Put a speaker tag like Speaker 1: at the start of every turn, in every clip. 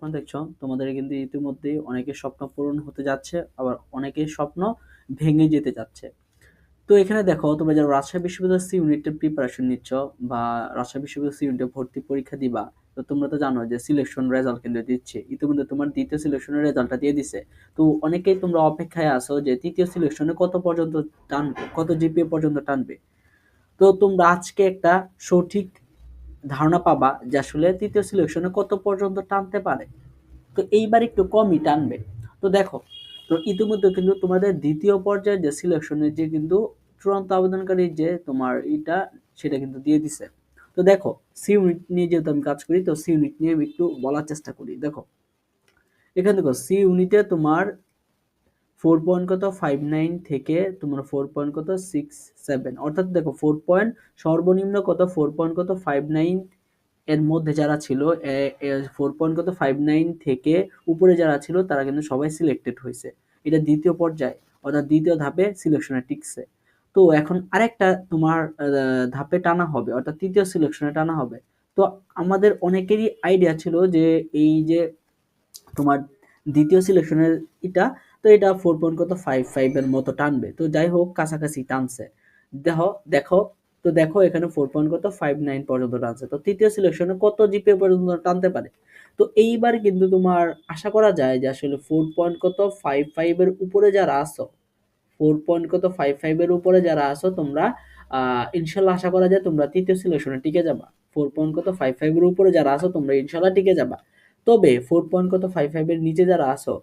Speaker 1: এখন দেখছ তোমাদের কিন্তু ইতিমধ্যেই অনেকের স্বপ্ন পূরণ হতে যাচ্ছে, আবার অনেকের স্বপ্ন ভেঙে যেতে যাচ্ছে। তো এখানে দেখো, তোমরা যারা রাজশাহী বিশ্ববিদ্যালয় সি ইউনিটের প্রিপারেশন নিচ্ছ বা রাজশাহী বিশ্ববিদ্যালয় সি ইউনিটে ভর্তি পরীক্ষা দিবা, তো তোমরা তো জানো যে সিলেকশন রেজাল্ট কিন্তু দিচ্ছে। ইতিমধ্যে তোমার দ্বিতীয় সিলেকশনের রেজাল্টটা দিয়ে দিছে। তো অনেকেই তোমরা অপেক্ষায় আছো যে তৃতীয় সিলেকশনে কত পর্যন্ত টানবে, কত জিপিএ পর্যন্ত টানবে। তো তোমরা আজকে একটা সঠিক ধারণা পাবা যে আসলে তৃতীয় সিলেকশনে কত পর্যন্ত টানতে পারে। তো এইবার একটু কমই টানবে। তো দেখো, তো ইতিমধ্যে কিন্তু তোমাদের দ্বিতীয় পর্যায়ে যে সিলেকশনের যে কিন্তু চূড়ান্ত আবেদনকারী যে তোমার এটা সেটা কিন্তু দিয়ে দিছে। তো দেখো সি ইউনিট নিয়ে যেহেতু আমি কাজ করি, তো সি ইউনিট নিয়ে আমি একটু বলার চেষ্টা করি। দেখো, এখানে দেখো সি ইউনিটে তোমার ফোর পয়েন্ট কত? ফাইভ নাইন থেকে তোমার ফোর পয়েন্ট কত? সিক্স সেভেন অর্থাৎ দেখো ফোর পয়েন্ট সর্বনিম্ন কত? ফোর পয়েন্ট কত? ফাইভ নাইন এর মধ্যে যারা ছিল ফোর পয়েন্ট কত? ফাইভ নাইন থেকে উপরে যারা ছিল, তারা কিন্তু সবাই সিলেক্টেড হয়েছে। এটা দ্বিতীয় পর্যায়ে, অর্থাৎ দ্বিতীয় ধাপে সিলেকশনে টিকছে। তো এখন আরেকটা তোমার ধাপে টানা হবে, অর্থাৎ তৃতীয় সিলেকশনে টানা হবে। তো আমাদের অনেকেরই আইডিয়া ছিল যে এই যে তোমার দ্বিতীয় সিলেকশনের এটা তো এটা ফোর পয়েন্ট কত? ফাইভ ফাইভের মতো টানবে। তো যাই হোক, কাছাকাছি টানছে। দেখো দেখো, তো দেখো এখানে ফোর পয়েন্ট কত? ফাইভ নাইন পর্যন্ত টানছে। তো তৃতীয় সিলেকশনে কত জিপে পর্যন্ত টানতে পারে? তো এইবার কিন্তু তোমার আশা করা যায় যে আসলে ফোর পয়েন্ট কত? ফাইভ ফাইভের উপরে যারা আসো ফোর পয়েন্ট কত? ফাইভ ফাইভের উপরে যারা আসো তোমরা ইনশাল্লাহ আশা করা যায় তোমরা তৃতীয় সিলেকশনে টিকে যাবা। ফোর পয়েন্ট কত? ফাইভ ফাইভের উপরে যারা আসো তোমরা ইনশাল্লাহ টিকে যাবা। তবে ফোর পয়েন্ট কত? ফাইভ ফাইভের নিচে যারা আসো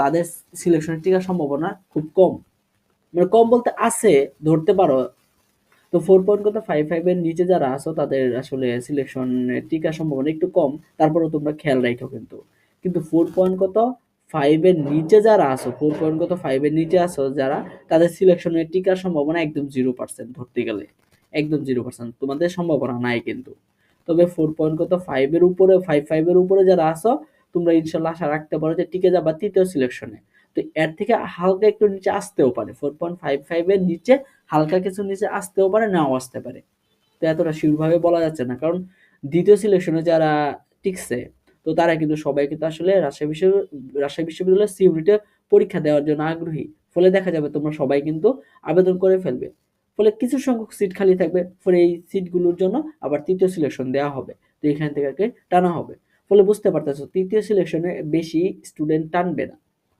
Speaker 1: তাদের সিলেকশনে টিকার সম্ভাবনা খুব কম। মানে কম বলতে আছে, ধরতে পারো। তো ফোর পয়েন্ট কত ফাইভ ফাইভের নিচে যারা আসো তাদের আসলে সিলেকশনে টিকার সম্ভাবনা একটু কম। তারপরেও তোমরা খেয়াল রাখো কিন্তু। কিন্তু ফোর পয়েন্ট কত ফাইভের নিচে যারা আসো ফোর পয়েন্ট কত ফাইভের নিচে আসো যারা, তাদের সিলেকশনের টিকার সম্ভাবনা একদম জিরো পার্সেন্ট ধরতে গেলে। একদম জিরো পার্সেন্ট তোমাদের সম্ভাবনা নাই কিন্তু। তবে ফোর পয়েন্ট কত ফাইভের উপরে ফাইভ ফাইভের উপরে যারা আসো তোমরা ইনশাল্লাহ আশা রাখতে পারো যে টিকে যাবা তৃতীয় সিলেকশনে তো এর থেকে হালকা একটু নিচে আসতেও পারে ফোর পয়েন্ট ফাইভ ফাইভের নিচে হালকা কিছু নিচে আসতেও পারে, নাও আসতে পারে। তো এতটা শিরভাবে বলা যাচ্ছে না, কারণ দ্বিতীয় সিলেকশনে যারা টিকছে, তো তারা কিন্তু সবাই কিন্তু আসলে রাজশাহী বিশ্ব রাজশাহী বিশ্ববিদ্যালয়ের সিউরিটি পরীক্ষা দেওয়ার জন্য আগ্রহী। ফলে দেখা যাবে তোমরা সবাই কিন্তু আবেদন করে ফেলবে। ফলে কিছু সংখ্যক সিট খালি থাকবে, ফলে এই সিটগুলোর জন্য আবার তৃতীয় সিলেকশন দেওয়া হবে। তো এখান থেকে টানা হবে। ফলে বুঝতে পারতেছো, তৃতীয় সিলেকশনে বেশি স্টুডেন্ট টানবে না,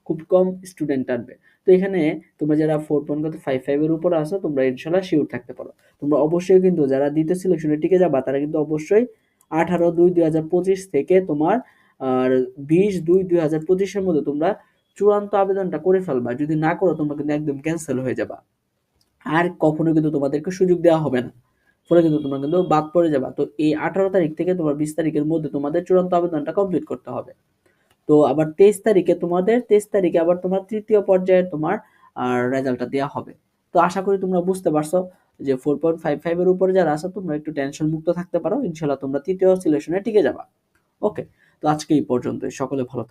Speaker 1: খুব কম স্টুডেন্ট টানবে। তো এখানে তোমরা যারা ফোর পয়েন্ট কত ফাইভ ফাইভের উপরে আসো তোমরা ইনশাল্লাহ শিওর থাকতে পারো। তোমরা অবশ্যই কিন্তু যারা দ্বিতীয় সিলেকশনে টিকে যাবা, তারা কিন্তু অবশ্যই আঠারো দুই দুই হাজার পঁচিশ থেকে তোমার, আর বিশ দুই দুই হাজার পঁচিশের মধ্যে তোমরা চূড়ান্ত আবেদনটা করে ফেলবা। যদি না করো, তোমরা কিন্তু একদম ক্যান্সেল হয়ে যাবা। আর কখনো কিন্তু তোমাদেরকে সুযোগ দেওয়া হবে না। ফলে কিন্তু তোমরা কিন্তু বাদ পড়ে যাবা। তো এই আঠারো তারিখ থেকে তোমার বিশ তারিখের মধ্যে তোমাদের চূড়ান্ত আবেদনটা কমপ্লিট করতে হবে। তো আবার তেইশ তারিখে তোমাদের, তেইশ তারিখে আবার তোমার তৃতীয় পর্যায়ে তোমার রেজাল্টটা দেওয়া হবে। তো আশা করি তোমরা বুঝতে পারছ যে ফোর পয়েন্ট ফাইভ ফাইভের উপরে যারা আছো, তোমরা একটু টেনশন মুক্ত থাকতে পারো। ইনশাল্লাহ তোমরা তৃতীয় সিলেকশনে টিকে যাবা। ওকে তো আজকে এই পর্যন্তই। সকলে ভালো